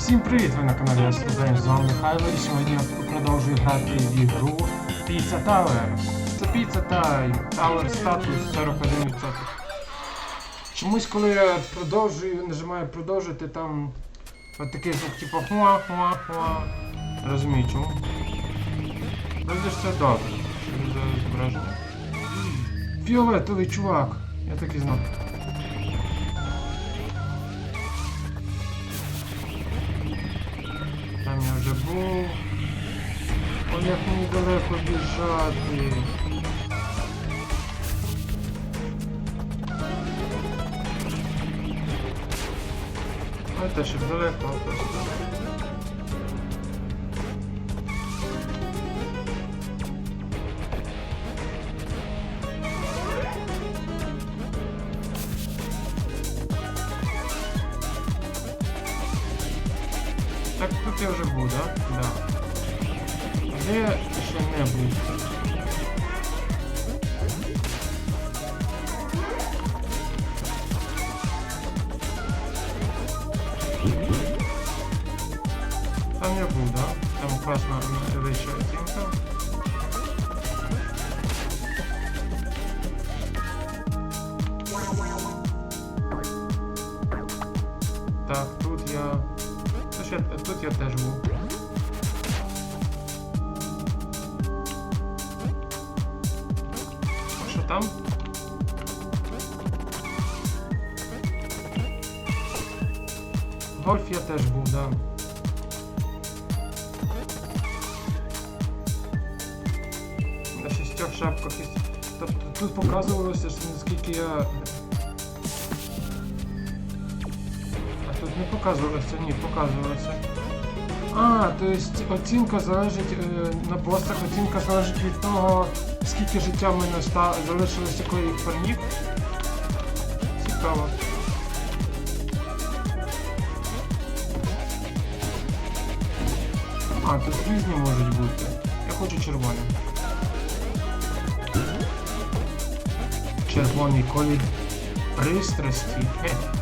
Всім привіт! Ви на каналі Астробейн, з вами Михайло і сьогодні я продовжую грати в ігру Pizza Tower. Це Pizza Tower, статус 41%. Чомусь коли я продовжую, нажимаю продовжити, там от такий звук типу хуа-хуа-хуа. Розумію чому. Вроде ж все добре. Фіолетовий чувак. Я так і знав. Там я вже був. О, як мені далеко біжати. А те ще далеко. Так Ще, тут я теж був. Що там? Гольф я теж був, да. На шістьох шапках. Тобто тут показувалося, наскільки я. Показувалося, ні, показувалося. А, то есть оцінка залежить е, на босах, оцінка залежить від того, скільки життя в мене ста... залишилося, коли їх. Цікаво. А, тут різні можуть бути. Я хочу червоний. Червоний колір пристрасті. Хе.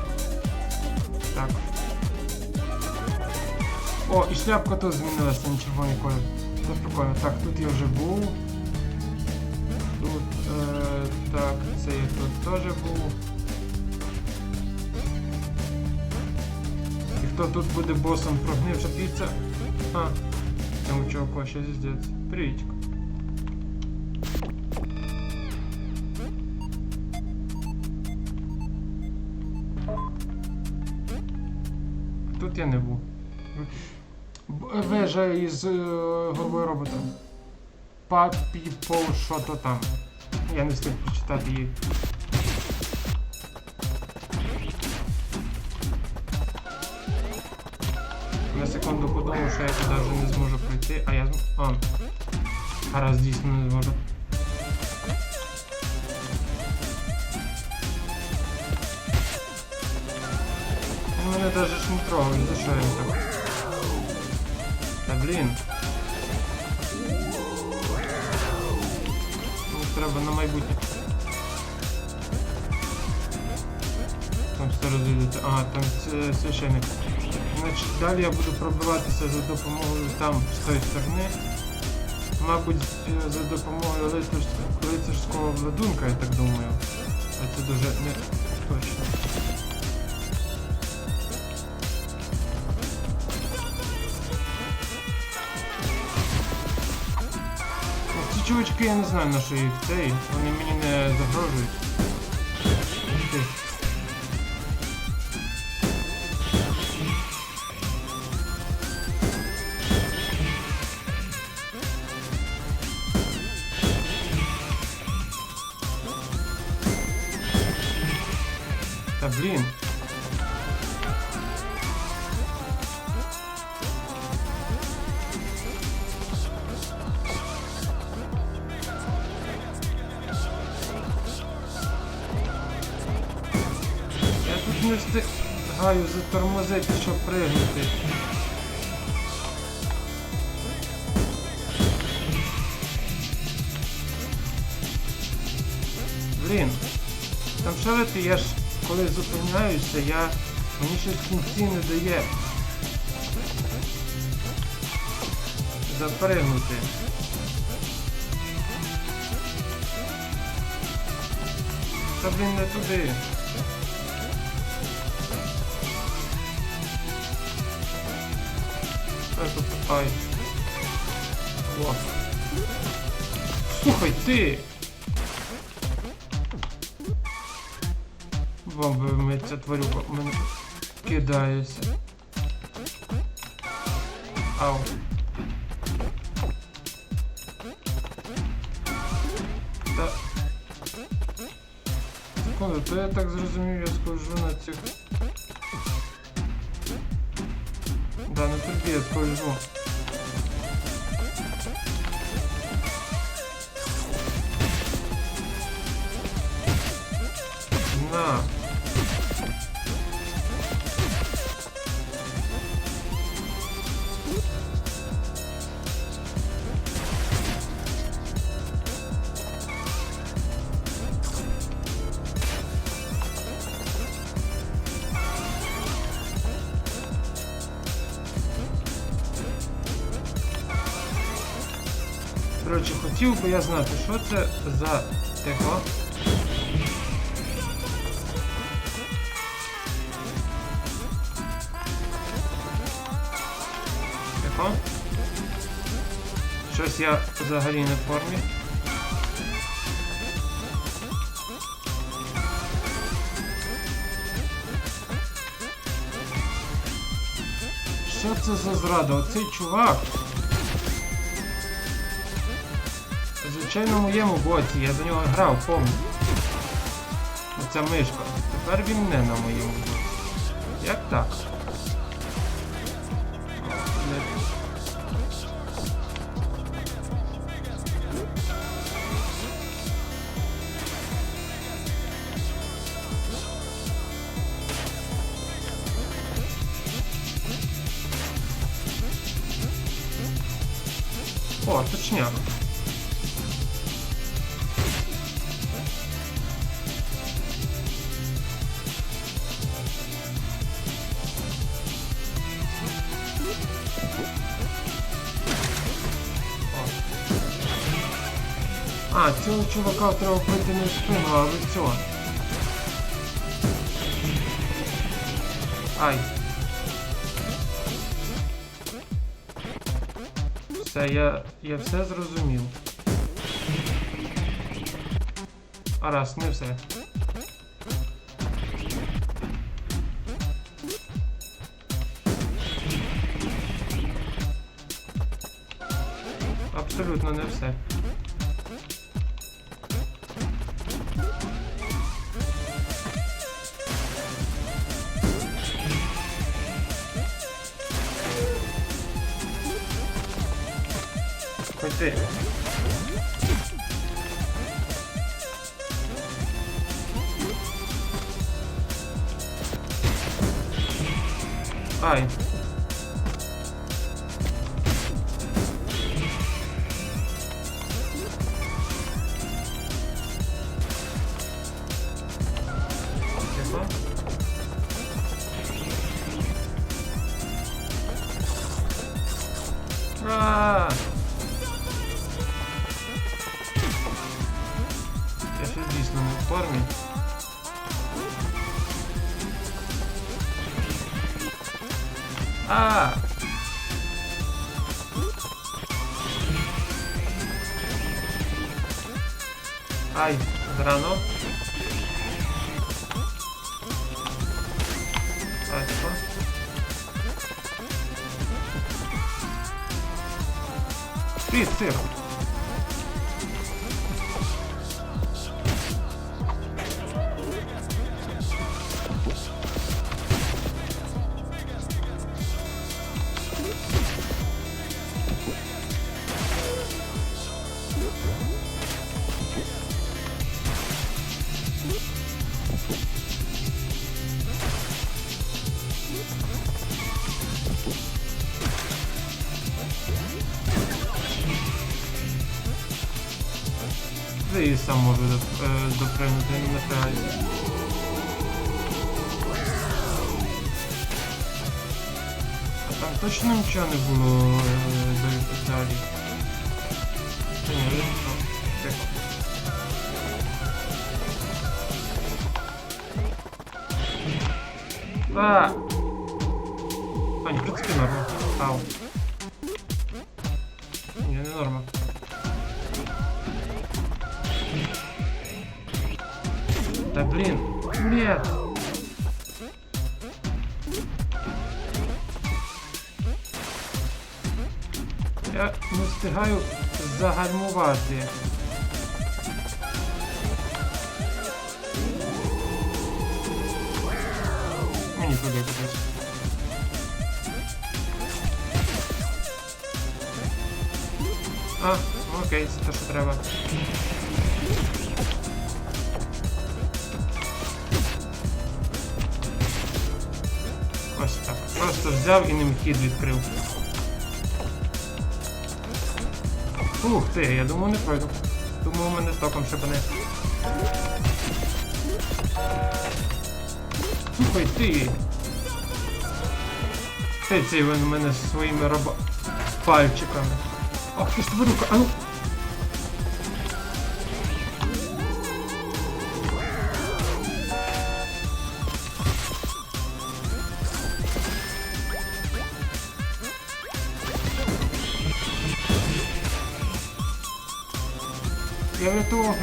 О, і шляпка тут змінилася на червоний колір. Це прикольно. Так, тут я вже був. Тут, е, так, це я тут теж був. І хто тут буде босом прогнивша піца? А, там чувака ще здесь. Привіт. Тут я не був. Вежа із е, головою робота. Папі що то там. Я не встиг прочитати її. На секунду подумав, що я туди не зможу пройти, а я зм... А. А раз дійсно не зможу. Ну, Мене ж не трогали, за що я так? Блін. Треба на майбутнє. Там все розвідати. Ага, там священник. Значить, далі я буду пробиватися за допомогою там, з тої сторони. Мабуть, е, за допомогою лицарського, владунка, я так думаю. А це дуже не точно. Чувачки я не знаю на що їх цей, вони мені не загрожують. Та блін. Встигаю затормозити, щоб пригнути. Блін. Там що ти, я ж коли зупиняюся, я... Мені щось кінці не дає. запригнути. Та блін не туди. Тут ай. О. Слухай, ти! Бомби ця тварюка мене кидається. Ау. Та... Секунду, то я так зрозумів, я схожу на цих... Да, на тобі я схожу. На. До речі, хотів би я знати, що це за тихо. Тихо. Щось я взагалі не в формі. Що це за зрада? Оцей чувак. Звичайно, в моєму боці, я за нього грав, помню. Оця мишка. Тепер він не на моєму боці. Як так? О, точняк. Чувака треба вбити не в спину, а в лицо. Ай. Все, я, я все зрозумів. А раз, не все. Абсолютно не все. Ай. Ай, зрано. Ай, що? Ти, сир. Ти і сам можу доп- е, допригнути, не напрягайся. А Там точно нічого не було е, до- далі. Та ні, ви що? Тихо. А, не, в принципе, норма. Ау. Блин. Нет. Я не встигаю загальмувати. Мені туди кудись. А, окей, це те, що треба. Ось так. Просто взяв і ним хід відкрив. Ух ти, я думав не пройду. Думав, мене током шибане. Слухай ти. Ти цей він мене своїми раба... пальчиками. Ох, ти ж тварюка, а ну.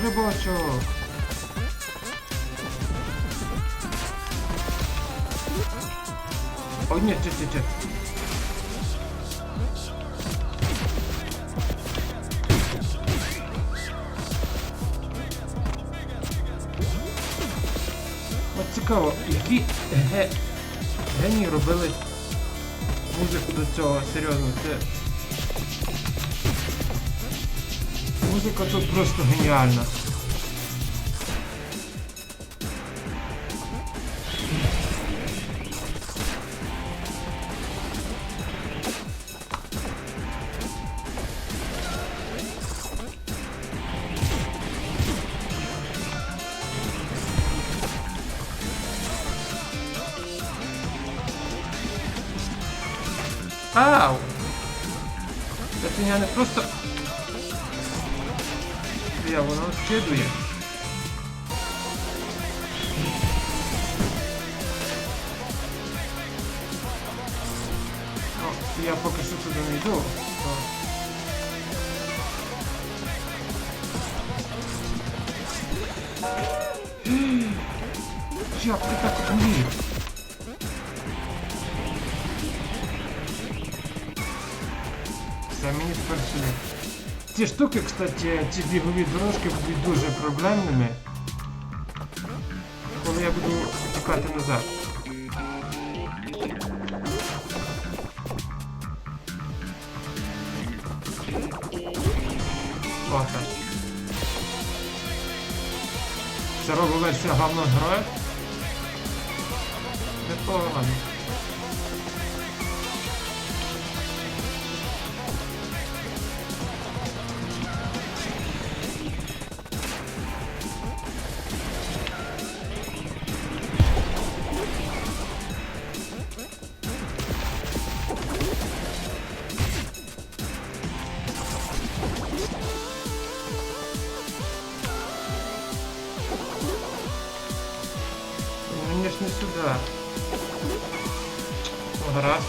Грибочок. О, ні, чи, чи, чи. От цікаво, які ге... генії робили музику до цього, серйозно, це. Музика тут просто геніальна. Ау! Це меня не просто... Я воно скидує. Ну, я поки що туди не йду, то... Як ти так умів? Все, мені тепер сюди. Ці штуки, кстати, ці бігові дорожки будуть дуже проблемними. Коли я буду тікати назад. Це робить версія головного героя. Непогано. Не сюди. Ну, гаразд.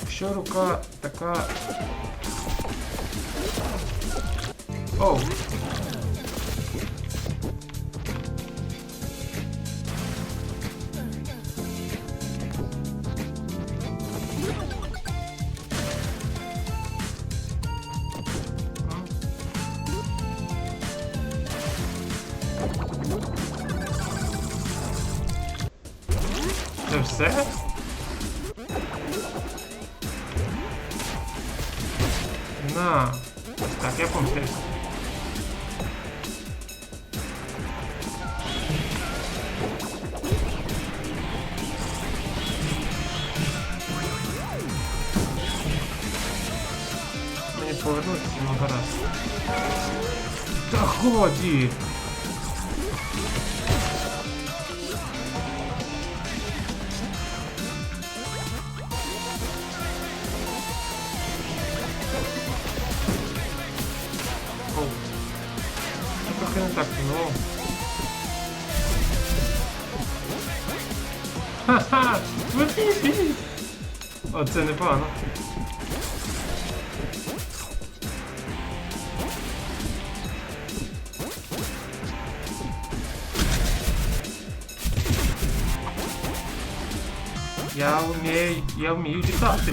Якщо рука така. Оу. Ось так, я помстився. Мені повернутися, ну гаразд. Та годі! Ха-ха! Випі! Оце непогано. Я вмію, я вмію літати.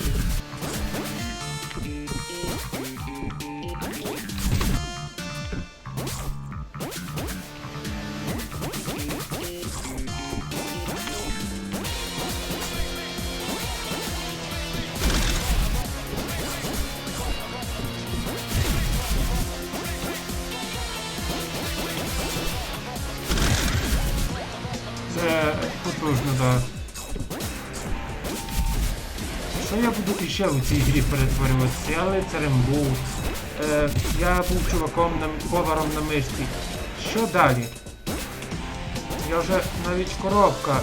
Потужно. Да. Що я буду іще у цій грі перетворюватися? Я лицарем був. Е, я був чуваком на поваром на мишці. Що далі? Я вже навіть коробка.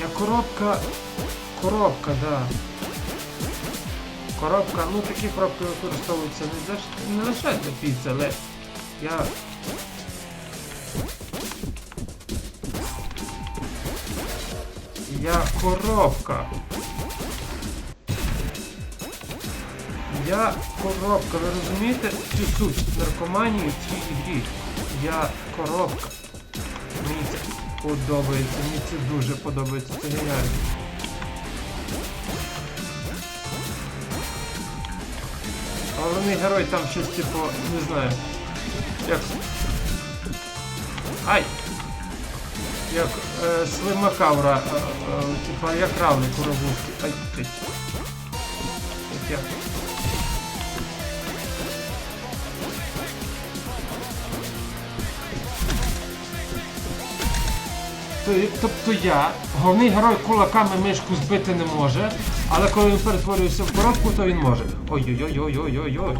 Я коробка. Коробка, да. Коробка, ну такі коробки використовуються не, за- не лише для піци, але я Я коробка. Я коробка. Ви розумієте цю суть наркоманії в цій ігрі? Я коробка. Мені це подобається, мені це дуже подобається, це геніально. Головний герой там щось типу, не знаю. Як. Ай! Як е, слимакавра, е, е, типа як равник у робушки. Ай, ти. Як я. Тобто я, головний герой кулаками мишку збити не може, але коли він перетворюється в коробку, то він може. Ой-ой-ой-ой-ой-ой-ой.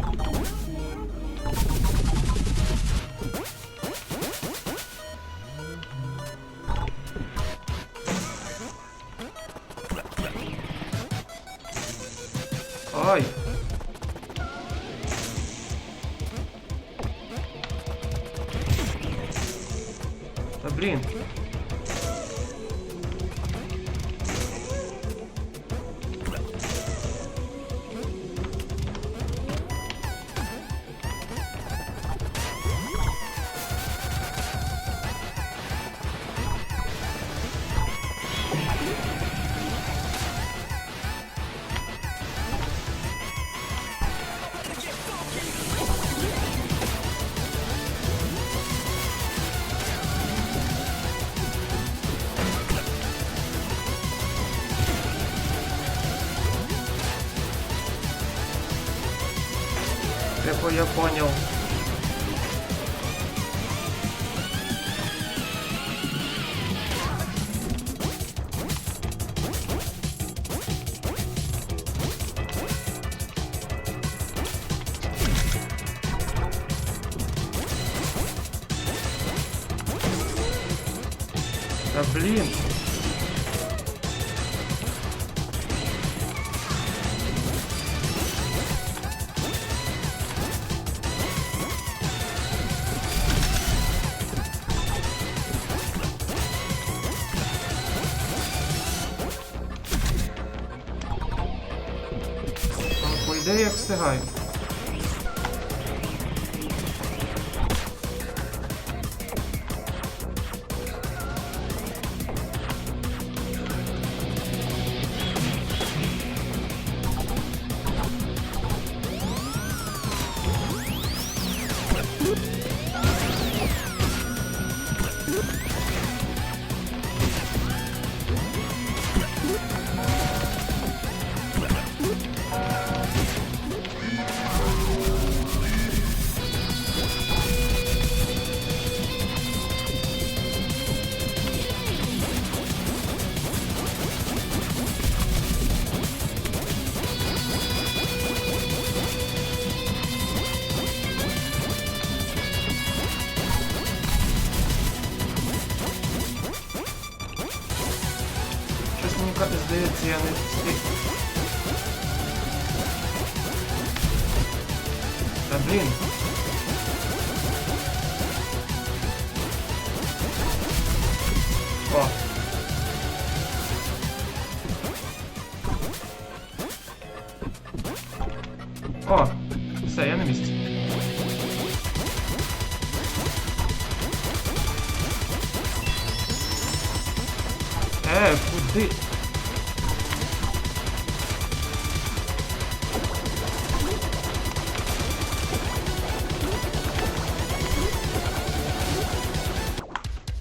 Типу я понял. Та блін. vai. уникати, здається, я не встиг. Та блін.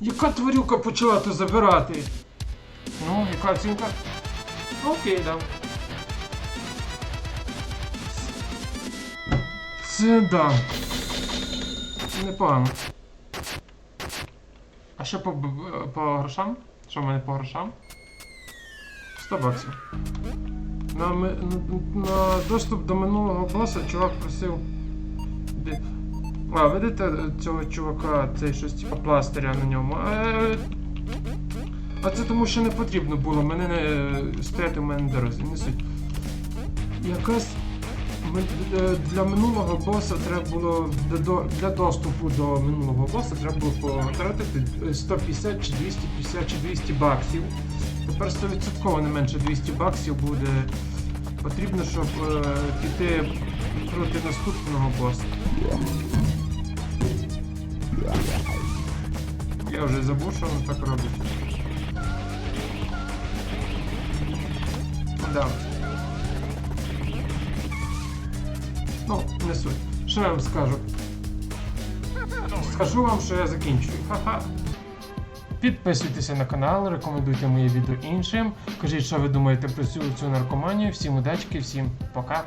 Яка тварюка почала то забирати? Ну, яка оцінка? Окей, дам. Це да. Непогано. А що по, по грошам? Що в мене по грошам? 100 баксів. На, на, на доступ до минулого боса чувак просив. А, видите цього чувака, цей щось типа пластиря на ньому. Е, а це тому, що не потрібно було, мене не е, стояти в мене на дорозі, не суть. Е, для минулого боса треба було для, доступу до минулого боса треба було потратити е, 150 чи 250 чи 200 баксів. Тепер 100% не менше 200 баксів буде потрібно, щоб е, піти проти наступного боса. Я вже забув, що воно так робить. Да. Ну, не суть. Що я вам скажу? Скажу вам, що я закінчую. Ха-ха. Підписуйтеся на канал, рекомендуйте мої відео іншим. Кажіть, що ви думаєте про цю, цю наркоманію. Всім удачки, всім пока.